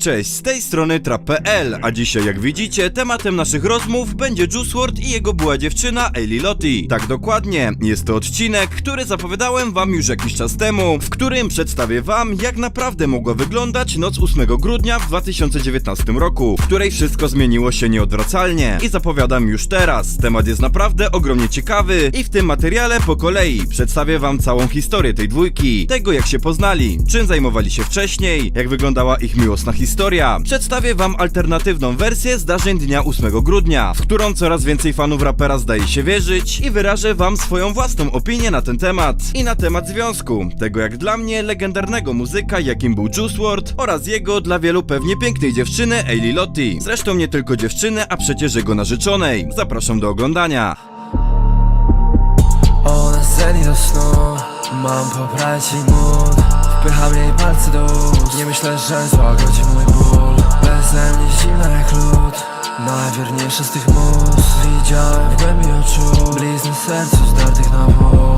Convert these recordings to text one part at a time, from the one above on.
Cześć, z tej strony Trap.pl, a dzisiaj jak widzicie tematem naszych rozmów będzie Juice WRLD i jego była dziewczyna Ailey Lottie. Tak dokładnie, jest to odcinek, który zapowiadałem wam już jakiś czas temu, w którym przedstawię wam jak naprawdę mogła wyglądać noc 8 grudnia w 2019 roku, w której wszystko zmieniło się nieodwracalnie. I zapowiadam już teraz, temat jest naprawdę ogromnie ciekawy i w tym materiale po kolei przedstawię wam całą historię tej dwójki, tego jak się poznali, czym zajmowali się wcześniej, jak wyglądała ich miłosna historia. Przedstawię wam alternatywną wersję zdarzeń dnia 8 grudnia, w którą coraz więcej fanów rapera zdaje się wierzyć i wyrażę wam swoją własną opinię na ten temat i na temat związku, tego jak dla mnie legendarnego muzyka jakim był Juice WRLD oraz jego dla wielu pewnie pięknej dziewczyny Ailey Lottie. Zresztą nie tylko dziewczyny, a przecież jego narzeczonej. Zapraszam do oglądania. Ona sceni do snu Mam poprawić mood Wpycham jej palce do ust. Nie myślę, że złagodzi mój ból. Beze mnie zimna jak lód. Najwierniejsza z tych mus Widziałem w głębi oczu. Blizny sercu zdartych na pół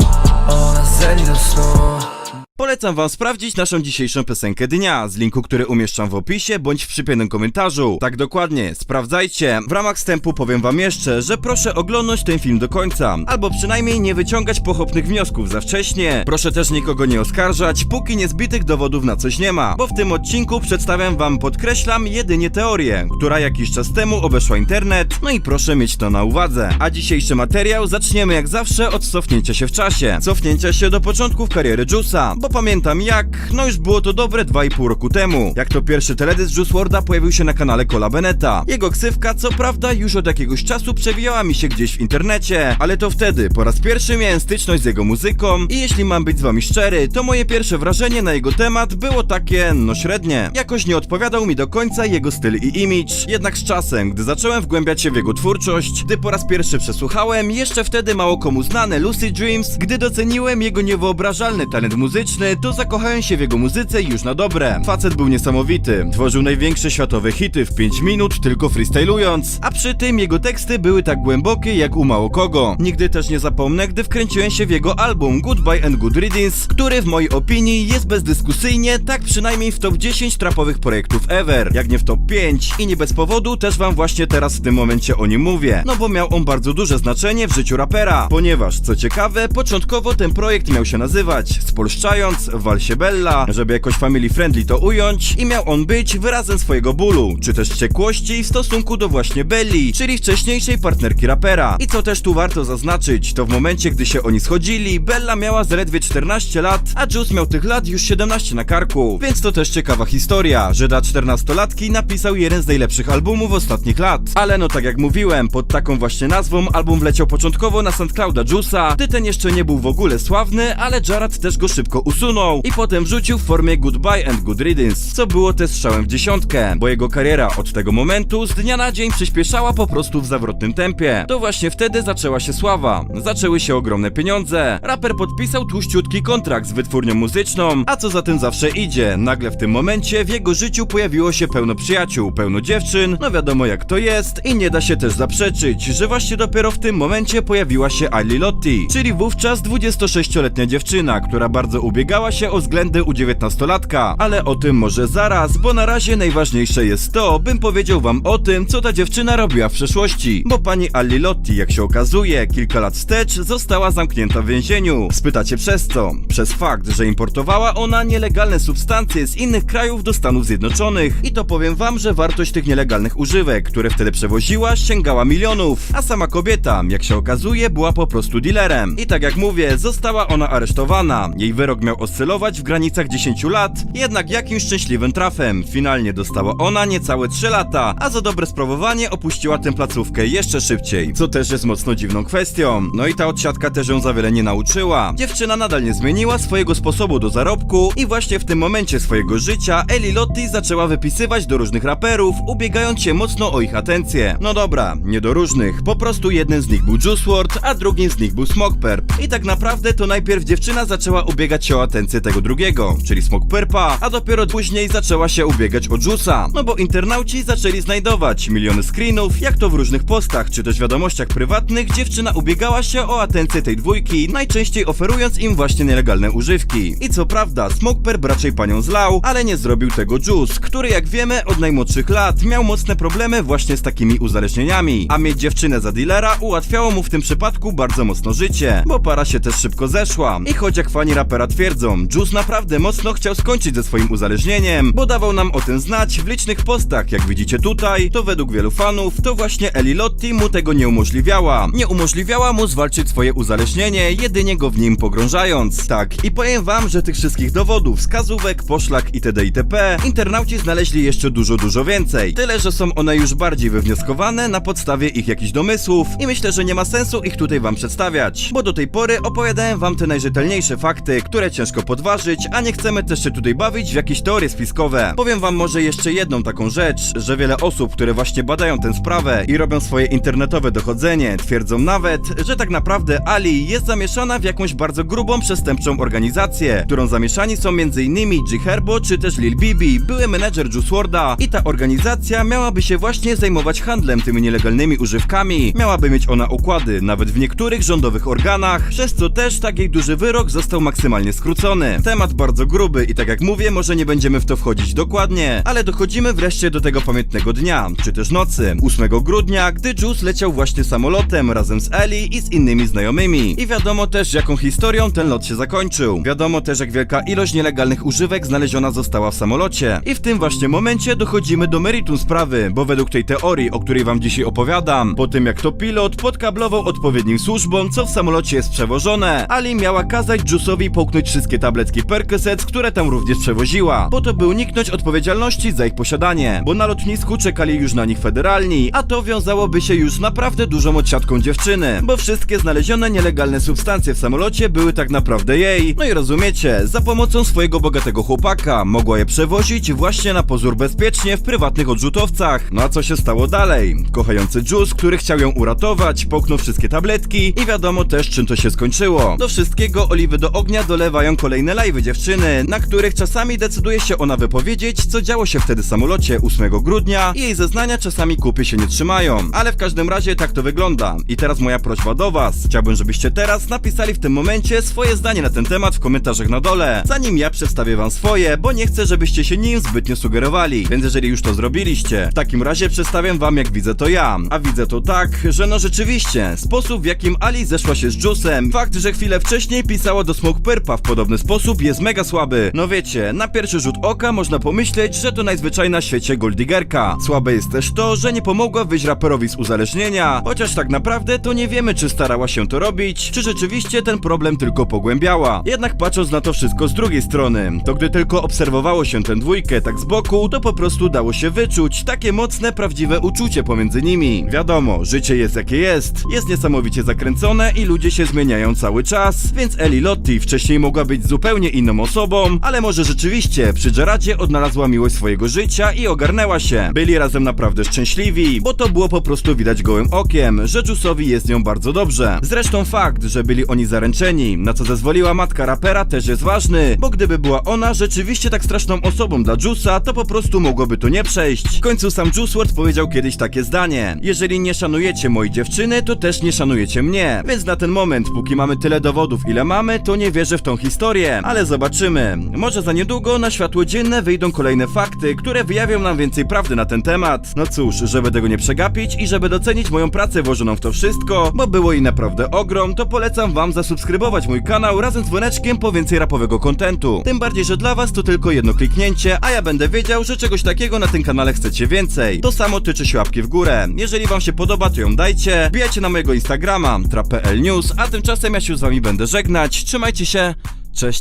Polecam wam sprawdzić naszą dzisiejszą piosenkę dnia z linku, który umieszczam w opisie bądź w przypiętym komentarzu. Tak dokładnie, sprawdzajcie. W ramach wstępu powiem wam jeszcze, że proszę oglądać ten film do końca, albo przynajmniej nie wyciągać pochopnych wniosków za wcześnie. Proszę też nikogo nie oskarżać, póki niezbitych dowodów na coś nie ma, bo w tym odcinku przedstawiam wam, podkreślam, jedynie teorię, która jakiś czas temu obeszła internet, no i proszę mieć to na uwadze. A dzisiejszy materiał zaczniemy jak zawsze od cofnięcia się w czasie. Cofnięcia się do początków kariery Juice'a, bo pamiętam jak, no już było to dobre 2,5 roku temu, jak to pierwszy teledysk Juice WRLD'a pojawił się na kanale Cola Beneta. Jego ksywka co prawda już od jakiegoś czasu przewijała mi się gdzieś w internecie, ale to wtedy po raz pierwszy miałem styczność z jego muzyką i jeśli mam być z wami szczery, to moje pierwsze wrażenie na jego temat było takie, no średnie. Jakoś nie odpowiadał mi do końca jego styl i image, jednak z czasem, gdy zacząłem wgłębiać się w jego twórczość, gdy po raz pierwszy przesłuchałem, jeszcze wtedy mało komu znane Lucy Dreams, gdy doceniłem jego niewyobrażalny talent muzyczny, to zakochałem się w jego muzyce już na dobre. Facet był niesamowity, tworzył największe światowe hity w 5 minut, tylko freestylując, a przy tym jego teksty były tak głębokie jak u mało kogo. Nigdy też nie zapomnę, gdy wkręciłem się w jego album Goodbye and Good Riddance, który w mojej opinii jest bezdyskusyjnie tak przynajmniej w top 10 trapowych projektów ever, jak nie w top 5 i nie bez powodu też wam właśnie teraz w tym momencie o nim mówię, no bo miał on bardzo duże znaczenie w życiu rapera, ponieważ co ciekawe, początkowo ten projekt miał się nazywać, spolszczając, Walsie Bella, żeby jakoś family friendly to ująć i miał on być wyrazem swojego bólu, czy też wściekłości w stosunku do właśnie Belli, czyli wcześniejszej partnerki rapera. I co też tu warto zaznaczyć, to w momencie gdy się oni schodzili, Bella miała zaledwie 14 lat, a Juice miał tych lat już 17 na karku, więc to też ciekawa historia, że dla 14-latki napisał jeden z najlepszych albumów ostatnich lat. Ale no tak jak mówiłem, pod taką właśnie nazwą album wleciał początkowo na SoundClouda Juice'a, gdy ten jeszcze nie był w ogóle sławny, ale Jared też go szybko usunął i potem wrzucił w formie Goodbye and Good Riddance, co było też strzałem w dziesiątkę, bo jego kariera od tego momentu z dnia na dzień przyspieszała po prostu w zawrotnym tempie. To właśnie wtedy zaczęła się sława, zaczęły się ogromne pieniądze, raper podpisał tłuściutki kontrakt z wytwórnią muzyczną, a co za tym zawsze idzie, nagle w tym momencie w jego życiu pojawiło się pełno przyjaciół, pełno dziewczyn, no wiadomo jak to jest i nie da się też zaprzeczyć, że właśnie dopiero w tym momencie pojawiła się Ailey Lottie, czyli wówczas 26-letnia dziewczyna, która bardzo ubiegała się o względy u 19-latka, ale o tym może zaraz, bo na razie najważniejsze jest to, bym powiedział wam o tym, co ta dziewczyna robiła w przeszłości, bo pani Ailey Lottie, jak się okazuje, kilka lat wstecz została zamknięta w więzieniu. Spytacie przez co? Przez fakt, że importowała ona nielegalne substancje z innych krajów do Stanów Zjednoczonych i to powiem wam, że wartość tych nielegalnych używek, które wtedy przewoziła, sięgała milionów, a sama kobieta, jak się okazuje, była po prostu dealerem. I tak jak mówię, została ona aresztowana. Jej wyrok miał oscylować w granicach 10 lat, jednak jakimś szczęśliwym trafem. Finalnie dostała ona niecałe 3 lata, a za dobre sprawowanie opuściła tę placówkę jeszcze szybciej, co też jest mocno dziwną kwestią. No i ta odsiadka też ją za wiele nie nauczyła. Dziewczyna nadal nie zmieniła swojego sposobu do zarobku i właśnie w tym momencie swojego życia Eli Lottie zaczęła wypisywać do różnych raperów, ubiegając się mocno o ich atencję. No dobra, nie do różnych, po prostu jeden z nich był Juice WRLD, a drugim z nich był Smokeperp. I tak naprawdę to najpierw dziewczyna zaczęła ubiegać się o o atencję tego drugiego, czyli Smoke Purpa, a dopiero później zaczęła się ubiegać o Juice'a. No bo internauci zaczęli znajdować miliony screenów, jak to w różnych postach, czy też wiadomościach prywatnych dziewczyna ubiegała się o atencję tej dwójki, najczęściej oferując im właśnie nielegalne używki. I co prawda, Smoke Purp raczej panią zlał, ale nie zrobił tego Juice, który jak wiemy od najmłodszych lat miał mocne problemy właśnie z takimi uzależnieniami, a mieć dziewczynę za dealera ułatwiało mu w tym przypadku bardzo mocno życie, bo para się też szybko zeszła. I choć jak fani rapera twierdzą, Juice naprawdę mocno chciał skończyć ze swoim uzależnieniem, bo dawał nam o tym znać w licznych postach, jak widzicie tutaj, to według wielu fanów, to właśnie Eli Lotti mu tego nie umożliwiała. Nie umożliwiała mu zwalczyć swoje uzależnienie, jedynie go w nim pogrążając. Tak, i powiem wam, że tych wszystkich dowodów, wskazówek, poszlak itd. itp. internauci znaleźli jeszcze dużo, dużo więcej. Tyle, że są one już bardziej wywnioskowane na podstawie ich jakichś domysłów i myślę, że nie ma sensu ich tutaj wam przedstawiać, bo do tej pory opowiadałem wam te najrzetelniejsze fakty, które ciężko podważyć, a nie chcemy też się tutaj bawić w jakieś teorie spiskowe. Powiem wam może jeszcze jedną taką rzecz, że wiele osób, które właśnie badają tę sprawę i robią swoje internetowe dochodzenie, twierdzą nawet, że tak naprawdę Ali jest zamieszana w jakąś bardzo grubą przestępczą organizację, którą zamieszani są m.in. G Herbo czy też Lil Bibi, były menedżer Juice WRLD'a i ta organizacja miałaby się właśnie zajmować handlem tymi nielegalnymi używkami, miałaby mieć ona układy nawet w niektórych rządowych organach, przez co też tak jej duży wyrok został maksymalnie skrócony. Temat bardzo gruby i tak jak mówię, może nie będziemy w to wchodzić dokładnie, ale dochodzimy wreszcie do tego pamiętnego dnia, czy też nocy, 8 grudnia, gdy Juice leciał właśnie samolotem razem z Eli i z innymi znajomymi. I wiadomo też, jaką historią ten lot się zakończył. Wiadomo też, jak wielka ilość nielegalnych używek znaleziona została w samolocie. I w tym właśnie momencie dochodzimy do meritum sprawy, bo według tej teorii, o której wam dzisiaj opowiadam, po tym jak to pilot podkablował odpowiednim służbom, co w samolocie jest przewożone, Ali miała kazać Juice'owi połknąć wszystkie tabletki Percocet, które tam również przewoziła, po to by uniknąć odpowiedzialności za ich posiadanie, bo na lotnisku czekali już na nich federalni, a to wiązałoby się już naprawdę dużą odsiadką dziewczyny, bo wszystkie znalezione nielegalne substancje w samolocie były tak naprawdę jej. No i rozumiecie, za pomocą swojego bogatego chłopaka mogła je przewozić właśnie na pozór bezpiecznie w prywatnych odrzutowcach. No a co się stało dalej? Kochający Juice, który chciał ją uratować, połknął wszystkie tabletki i wiadomo też czym to się skończyło. Do wszystkiego oliwy do ognia dolewają kolejne live'y dziewczyny, na których czasami decyduje się ona wypowiedzieć, co działo się wtedy samolocie 8 grudnia i jej zeznania czasami kupy się nie trzymają. Ale w każdym razie tak to wygląda. I teraz moja prośba do was. Chciałbym, żebyście teraz napisali w tym momencie swoje zdanie na ten temat w komentarzach na dole, zanim ja przedstawię wam swoje, bo nie chcę, żebyście się nim zbytnio sugerowali. Więc jeżeli już to zrobiliście, w takim razie przedstawiam wam jak widzę to ja. A widzę to tak, że no rzeczywiście, sposób w jakim Ali zeszła się z Juice'em, fakt, że chwilę wcześniej pisała do Smoke Purpa w podobny sposób jest mega słaby. No wiecie, na pierwszy rzut oka można pomyśleć, że to najzwyczajna w świecie Goldigerka. Słabe jest też to, że nie pomogła wyjść raperowi z uzależnienia, chociaż tak naprawdę to nie wiemy, czy starała się to robić, czy rzeczywiście ten problem tylko pogłębiała. Jednak patrząc na to wszystko z drugiej strony, to gdy tylko obserwowało się tę dwójkę tak z boku, to po prostu dało się wyczuć takie mocne, prawdziwe uczucie pomiędzy nimi. Wiadomo, życie jest jakie jest, jest niesamowicie zakręcone i ludzie się zmieniają cały czas, więc Eli Lotti wcześniej mogła być zupełnie inną osobą, ale może rzeczywiście przy Jeradzie odnalazła miłość swojego życia i ogarnęła się. Byli razem naprawdę szczęśliwi, bo to było po prostu widać gołym okiem, że Juice'owi jest nią bardzo dobrze. Zresztą fakt, że byli oni zaręczeni, na co zezwoliła matka rapera też jest ważny, bo gdyby była ona rzeczywiście tak straszną osobą dla Juice'a, to po prostu mogłoby to nie przejść. W końcu sam Juice powiedział kiedyś takie zdanie. Jeżeli nie szanujecie mojej dziewczyny, to też nie szanujecie mnie. Więc na ten moment, póki mamy tyle dowodów ile mamy, to nie wierzę w tą historię. Ale zobaczymy. Może za niedługo na światło dzienne wyjdą kolejne fakty, które wyjawią nam więcej prawdy na ten temat. No cóż, żeby tego nie przegapić i żeby docenić moją pracę włożoną w to wszystko, bo było jej naprawdę ogrom, to polecam wam zasubskrybować mój kanał razem z dzwoneczkiem po więcej rapowego kontentu. Tym bardziej, że dla was to tylko jedno kliknięcie, a ja będę wiedział, że czegoś takiego na tym kanale chcecie więcej. To samo tyczy się łapki w górę. Jeżeli wam się podoba, to ją dajcie. Wbijajcie na mojego Instagrama, trap.pl news, a tymczasem ja się z wami będę żegnać. Trzymajcie się, cześć.